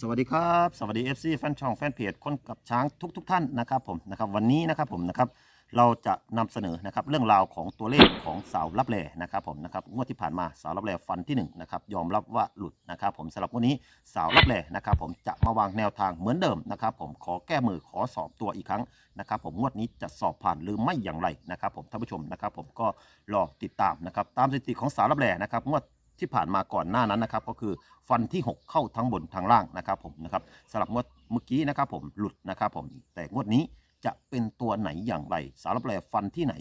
สวัสดีครับ สวัสดี FC แฟนช่องแฟนเพจคนกับช้างทุกทท่านนะครับผมนะครับวันนี้นะครับผมนะครับเราจะนำเสนอนะครับเรื่องราวของตัวเลขของสาวรับแลนะครับผมนะครับงวดที่ผ่านมาสาวรับแลฟันที่หนึ่งนะครับยอมรับว่าหลุดนะครับผมสำหรับวันนี้สาวรับแลนะครับผมจะมาวางแนวทางเหมือนเดิมนะครับผมขอแก้มือขอสอบตัวอีกครั้งนะครับผมงวดนี้จะสอบผ่านหรือไม่อย่างไรนะครับผมท่านผู้ชมนะครับผมก็รอติดตามนะครับตามสถิติของสาวรับแลนะครับงวด ที่ผ่านมาก่อนหน้านั้นนะครับ ก็คือฟันที่ 6 เข้าทั้งบนทั้งล่างนะครับผมนะครับสำหรับงวดเมื่อกี้นะครับผมหลุดนะครับผมแต่งวดนี้จะเป็นตัวไหนอย่างไร สารบแปลฟันที่ไหน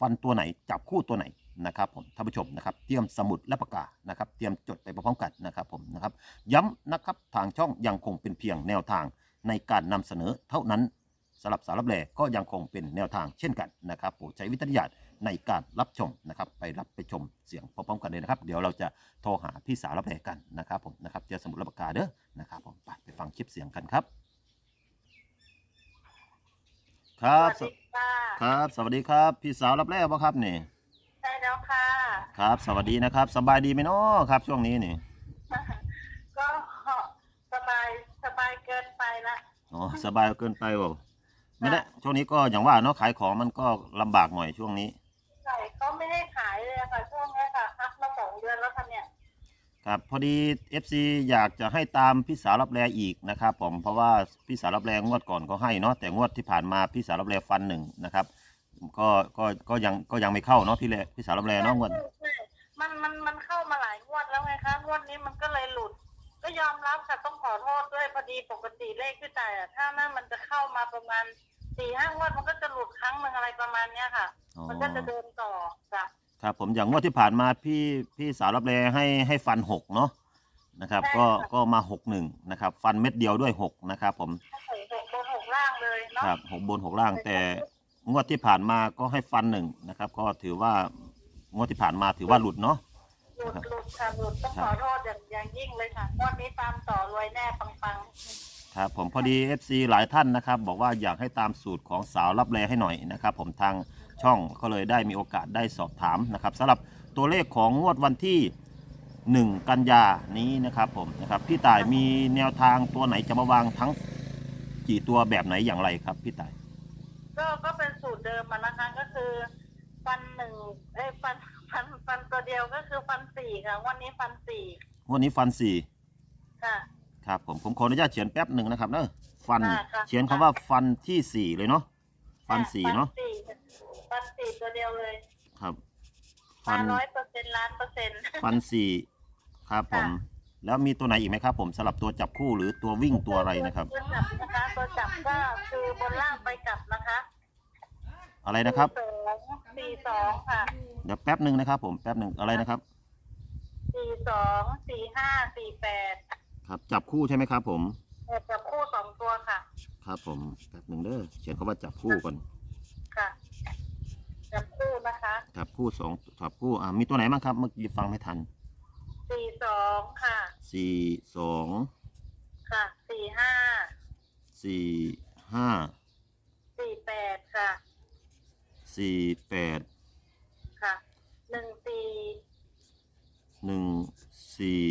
ฟันตัวไหนจับคู่ตัวไหนนะครับผมท่านผู้ชมนะครับเตรียมสมุดและปากกานะครับ เตรียมจดไปพร้อมกันนะครับผมนะครับย้ำนะครับทางช่องยังคงเป็นเพียงแนวทางในการนำเสนอเท่านั้นสำหรับสารบแปลก็ยังคงเป็นแนวทางเช่นกันนะครับโปรดใช้วิจารณญาณ ในการรับชมนะครับไปรับไปชมเสียงพร้อมๆกันเลยนะครับ เดี๋ยวเราจะโทรหาพี่สาวรับแพกันนะครับผมนะครับเจอสมุดรับปากกาเด้อนะครับผมไปไปฟังคลิปเสียงกันครับ ครับสวัสดีค่ะครับ สวัสดีครับ พี่สาวรับแรกบ่ครับนี่ใช่แล้วค่ะ ครับ สวัสดีนะครับสบายดีไหมเนาะครับ ช่วงนี้นี่ก็สบายสบายเกินไปละอ๋อสบายเกินไปบ่ไม่ได้ช่วงนี้ก็อย่างว่าเนาะขายของมันก็ลำบากหน่อยช่วงนี้ ครับพอดี FC อยากจะให้ตามพี่สาวรับแลอีกนะครับผมเพราะว่าพี่สาวรับแรงวดก่อนก็ให้เนาะแต่งวดที่ผ่านมาพี่สาวรับแลฟันหนึ่งนะครับ ก็ก็ก็ยังก็ยังไม่เข้าเนาะพี่แลพี่สาวรับแลเนาะงวดใช่ใช่มันมันมันเข้ามาหลายงวดแล้วไงคะงวดนี้มันก็เลยหลุด ก็ยอมรับค่ะต้องขอโทษด้วยพอดีปกติเลขที่จ่ายอะถ้านั่นมันจะเข้ามาประมาณสี่ห้างวดมันก็จะหลุดครั้งหนึ่งอะไรประมาณเนี้ยค่ะ อ๋อมันก็จะเดินต่อจ้ะ ครับผมอย่างงวดที่ผ่านมาพี่พี่สาวรับแลให้ให้ฟันหกเนาะนะครับ ก็ก็มาหกหนึ่งนะครับ ฟันเม็ดเดียวด้วยหกนะครับผมใส่หกบนหกล่างเลยเนาะครับหกบนหกล่างแต่งวดที่ผ่านมาก็ให้ฟันหนึ่งนะครับ ก็ถือว่างวดที่ผ่านมาถือว่าหลุดเนาะหลุดหลุดค่ะหลุดต้องครัขบอโทษอย่างอย่างยิ่งเลยค่ะงวันนี้ตามต่อรวยแน่ปังครับผมพอดี FC หลายท่านนะครับ บอกว่าอยากให้ตามสูตรของสาวรับแลให้หน่อยนะครับ ผมทาง ช่องก็เลยได้มีโอกาสได้สอบถามนะครับสำหรับตัวเลขของงวดวันที่ 1 กันยานี้นะครับผมนะครับพี่ต่ายมีแนวทางตัวไหนจะมาวางทั้งกี่ตัวแบบไหนอย่างไรครับพี่ต่ายๆก็ก็เป็นสูตรเดิมมานะคะก็คือ ฟันหนึ่งเอ้ยฟันฟันฟันตัวเดียวก็คือฟันสี่ค่ะงวันนี้ฟันสี่งวดนี้ฟันสี่ค่ะ ครับผมผมขออนุญาตเขียนแป๊บหนึ่งนะครับเนอะฟันอ่าครับเขียนคำว่าฟันที่สี่เลยเนาะฟันสี่เนาะฟัสี่ ฟันสี่ตัวเดียวเลยครับฟัมานร้อยเปอร์เซ็นต์ล้านเปอร์เซ็นต์ฟันสี่ครับผมค่ะแล้วมีตัวไหนอีกไหมครับ ผมสลับตัวจับคู่หรือตัววิ่งตัวอะไรนะครับ ตัวจับนะคะตัวจับก็คือบนล่างไปกลับนะคะอะไรนะครับสองสี่สองค่ะเดี๋ยวแป๊บหนึ่งนะครับ ผมแป๊บหนึ่งอะไรนะครับ สี่สองสี่ห้าสี่แปดครับ จับคู่ใช่ไหมครับ ผม จับคู่สองตัวค่ะ ครับผมแป๊บหนึ่งเด้อเขียนคำว่าจับคู่ก่อนค่ะ จับคู่นะคะจับคู่สองจับคู่อ่ามีตัวไหนบ้างครับ เมื่อกี้ฟังไม่ทันสี่สองค่ะสี่สองค่ะสี่ห้าสี่ห้าสี่แปดค่ะสี่แปดค่ะหนึ่งสี่หนึ่งสี่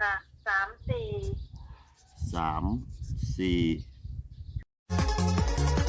ค่ะสามสี่สามสี่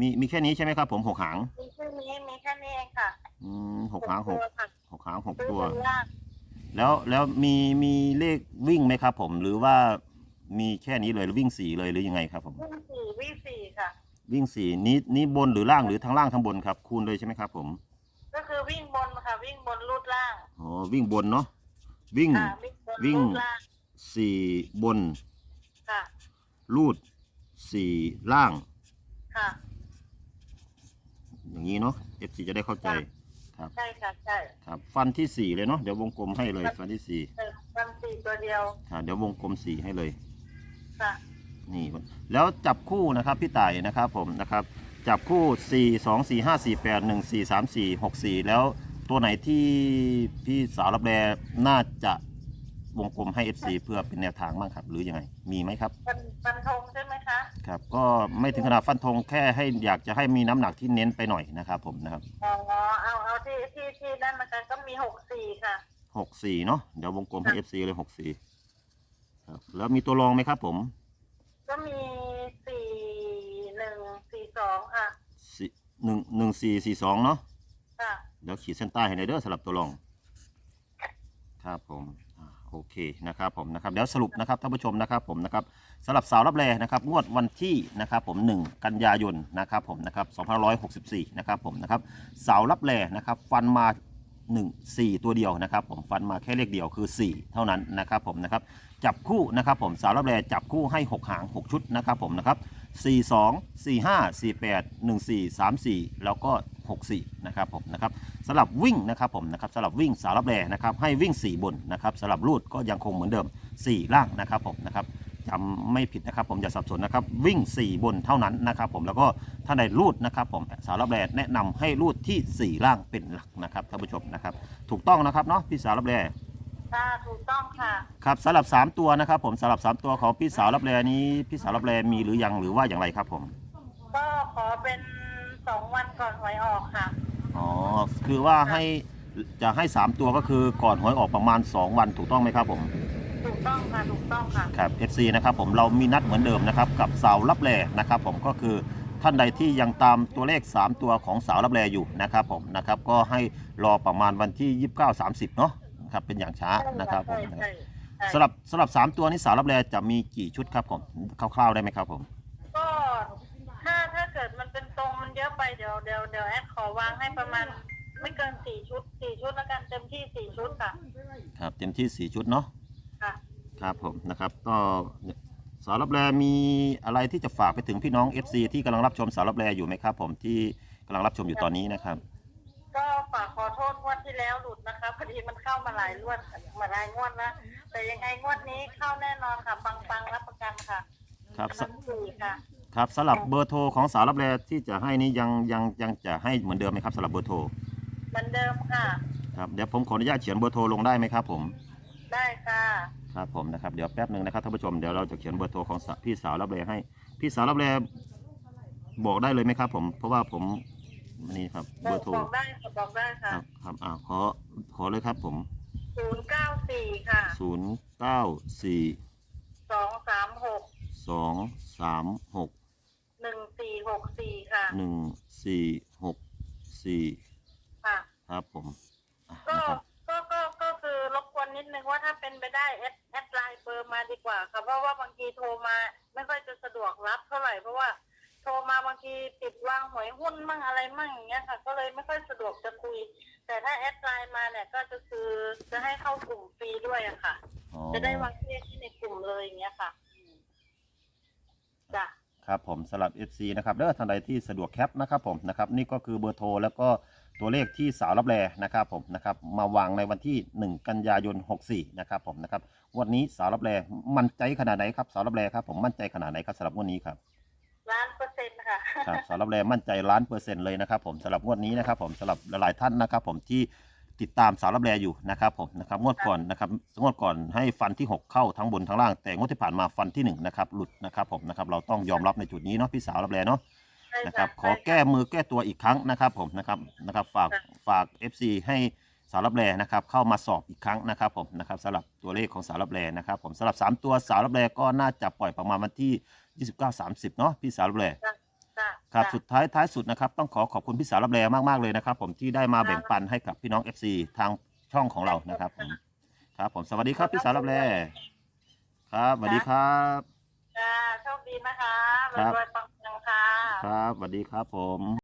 มีมีแค่นี้ใช่ไหมครับ ผมหกหางมีแค่นี้มีแค่นี้เองค่ะอืมหกหางหกตัวค่ะหกหางหกซื้อตัวบนล่างแล้วแล้วมีมีเลขวิ่งไหมครับ ผมหรือว่ามีแค่นี้เลยหรือวิ่งสี่เลยหรือยังไงครับ ผม วิ่งสี่วิ่งสี่ค่ะ วิ่งสี่นี้นี้บนหรือล่างหรือทั้งล่างทั้งบนครับคูณเลยใช่ไหมครับ ผมก็คือวิ่งบนค่ะ วิ่งบนรูดล่างอ๋อวิ่งบนเนาะวิ่ง ค่ะวิ่งบนวิ่งรูดล่างสี่บนค่ะ รูดสี่ล่าง ค่ะ อย่างนี้เนาะเอฟซีจะได้เข้าใจครับ ใช่ค่ะใช่ครับ ฟันที่สี่เลยเนาะเดี๋ยววงกลมให้เลยฟันที่สี่เออฟันสี่ตัวเดียวค่ะเดี๋ยววงกลมสี่ให้เลยค่ะนี่แล้วจับคู่นะครับพี่ต่ายนะครับผมนะครับ จับคู่ 4 2 4 5 4 8 1 4 3 4 6 4 แล้วตัวไหนที่พี่สาวรับแรน่าจะวงกลมให้ FC เพื่อเป็นแนวทางบ้างครับ หรือยังไง มีไหมครับฟันฟันธงใช่ไหมคะ ครับก็ไม่ถึงขนาดฟันธงแค่ให้อยากจะให้มีน้ำหนักที่เน้นไปหน่อยนะครับผมนะครับอ๋อเอาเอาที่ที่ที่นั่นนะคะก็มีหกสี่ค่ะ64เนาะเดี๋ยววงกลมให้ FC เลย64ครับแล้วมีตัวรองไหมครับผมก็มีสี่หนึ่งสี่สองค่ะสี่หนึ่งหนึ่งสี่สี่สองเนาะค่ะ เดี๋ยวขีดเส้นใต้ให้ในอยเด้อสำหรับตัวรอง ครับผมอ่า โอเคนะครับผมนะครับเดี๋ยวสรุปนะครับท่านผู้ชมนะครับผมนะครับสำหรับสาวรับแรนะครับงวดวันที่นะครับผม 1 กันยายนนะครับผมนะครับ2564นะครับผมนะครับสาวรับแรนะครับฟันมา1 4 ตัวเดียวนะครับผมฟันมาแค่เลขเดียวคือ 4 เท่านั้นนะครับผมนะครับจับคู่นะครับผมสาวรับแรจับคู่ให้ 6 หาง 6 ชุดนะครับผมนะครับ 42 45 48 14 34 แล้วก็ 64นะครับผมนะครับสำหรับวิ่งนะครับผมนะครับสำหรับวิ่งสาวรับแรนะครับให้วิ่ง 4 บนนะครับสำหรับรูดก็ยังคงเหมือนเดิม 4 ล่างนะครับผมนะครับจำไม่ผิดนะครับผมอย่าสับสนนะครับวิ่ง 4 บนเท่านั้นนะครับผมแล้วก็ถ้าในรูดนะครับผมสาวรับแรแนะนำให้รูดที่ 4 ล่างเป็นหลักนะครับท่านผู้ชมนะครับถูกต้องนะครับเนาะพี่สาวรับแรค่ะถูกต้องค่ะครับสำหรับ 3 ตัวนะครับผมสำหรับ 3 ตัวของพี่สาวรับแรนี้พี่สาวรับแรมีหรือยังหรือว่าอย่างไรครับผม ก็ขอเป็นสองวัน ก่อนหวยออกค่ะ อ๋อ คือว่าให้จะให้ 3 ตัวก็คือก่อนหวยออกประมาณ 2 วันถูกต้องไหมครับผม ถูกต้องค่ะ ถูกต้องค่ะ ครับ FC นะครับผมเรามีนัดเหมือนเดิมนะครับกับสาวรับแลนะครับผมก็คือท่านใดที่ยังตามตัวเลข 3 ตัวของสาวรับแลอยู่นะครับผมนะครับก็ให้รอประมาณวันที่ 29 30 เนาะครับเป็นอย่างช้านะครับผมใช่นะครับใช่ใช่สำหรับสำหรับ 3 ตัวนี้สาวรับแลจะมีกี่ชุดครับผมคร่าวๆได้ไหมครับผม ก็ถ้าถ้าเกิดมันเป็นตรงมัน เยอะไปเดี๋ยวเดี๋ยวเดี๋ยวแอดขอวางให้ประมาณ ไม่เกินสี่ชุดสี่ชุดแล้วกันเต็มที่สี่ชุดค่ะ ครับเต็มที่4ชุดเนาะค่ะ ครับผมนะครับก็สาวรับแลมีอะไรที่จะฝากไปถึงพี่น้อง FC ที่กำลังรับชมสาวรับแลอยู่ไหมครับ ผมที่กำลังรับชมอยู่ตอนนี้นะครับ ก็ฝากขอโทษงวดที่แล้วหลุดนะคะพอดีมันเข้ามาหลายงวดมาหลายงวดนะแต่ยังไงงวดนี้เข้าแน่นอนค่ะปังๆรับประกันค่ะครับสน้ำสี่ค่ะ ครับสำหรับเบอร์โทรของสาวรับแลที่จะให้นี้ยังยังยังจะให้เหมือนเดิมไหมครับสำหรับเบอร์โทรเหมือนเดิมค่ะ ครับเดี๋ยวผมขออนุญาตเขียนเบอร์โทรลงได้ไหมครับผมได้ค่ะครับผมนะครับเดี๋ยวแป๊บหนึ่งนะครับท่านผู้ชมเดี๋ยวเราจะเขียนเบอร์โทรของสาพี่สาวรับแลให้ พี่สาวรับแลบอกได้เลยไหมครับ ผมเพราะว่าผมนี่ครับบเบออกร์โทรบอกได้ค่ะบอกได้คค่ะรับครับอ่าขอขอเลยครับผม ศูนย์เก้าสี่ค่ะศูนย์เก้าสี่สองสามหกสองสาม หกหนึ่งสี่หกสี่ค่ะหนึ่งสี่หกสี่ค่ะ ครับผมอะก็นะครับ ก็ก็ก็คือรบกวนนิดนึงว่าถ้าเป็นไปได้แอดแอดไลน์เบอร์มาดีกว่าค่ะเพราะว่าบางทีโทรมาไม่ค่อยจะสะดวกรับเท่าไหร่เพราะว่าโทรมาบางทีติดวางหวยหุ้นมั่งอะไรมั่งอย่างเงี้ยค่ะ ก็เลยไม่ค่อยสะดวกจะคุย แต่ถ้าแอดไลน์มาเนี่ยก็จะคือจะให้เข้ากลุ่มฟรีด้วยอะค่ะ อ๋อจะได้วางเลขที่ในกลุ่มเลยอย่างเงี้ยค่ะจ้ะ ครับผมสำหรับ FC นะครับเด้อท่านใดที่สะดวกแคปนะครับผมนะครับนี่ก็คือเบอร์โทรแล้วก็ตัวเลขที่สาวรับแลนะครับผมนะครับมาวางในวันที่ 1 กันยายน 64 นะครับผมนะครับงวันนี้สาวรับแลมั่นใจขนาดไหนครับสาวรับแลครับผมมั่นใจขนาดไหนครับสำหรับงวดนี้ครับล้านเปอร์เซ็นต์ค่ะครับสาวรับแลมั่นใจล้านเปอร์เซ็นต์เลยนะครับผมสำหรับงวดนี้นะครับผมสำหรับหลายๆท่านนะครับผมที่ ติดตามสาวรับแลอยู่นะครับผมนะครับงวดก่อนนะครับงวดก่อนให้ฟันที่ 6 เข้าทั้งบนทั้งล่าง แต่งวดที่ผ่านมาฟันที่1นะครับหลุดนะครับผมนะครับเราต้องยอมรับในจุดนี้เนาะพี่สาวรับแลเนาะใช่นะครับขอใช่แก้มือแก้ตัวอีกครั้งนะครับผมนะครับนะครับฝากค่ะฝาก FC ให้สาวรับแลนะครับเข้ามาสอบอีกครั้งนะครับผมนะครับสำหรับตัวเลขของสาวรับแลนะครับผมสำหรับ 3 ตัวสาวรับแลก็น่าจะปล่อยประมาณวันที่ 29-30เนาะพี่สาวรับแลจ้ะจ้ะ ครับจ้ะสุดท้ายท้ายสุดนะครับต้องขอขอบคุณพี่สาวรับแลมากๆเลยนะครับผมที่ได้มาแบ่งปันให้กับพี่น้อง FC ทางช่องของเรานะครับผมครับ ผมสวัสดีครับพี่สาวรับแลครับสวัสดีครับจ้าโชคดีนะคะครับรวยๆปังๆค่ะครับสวัสดีครับผม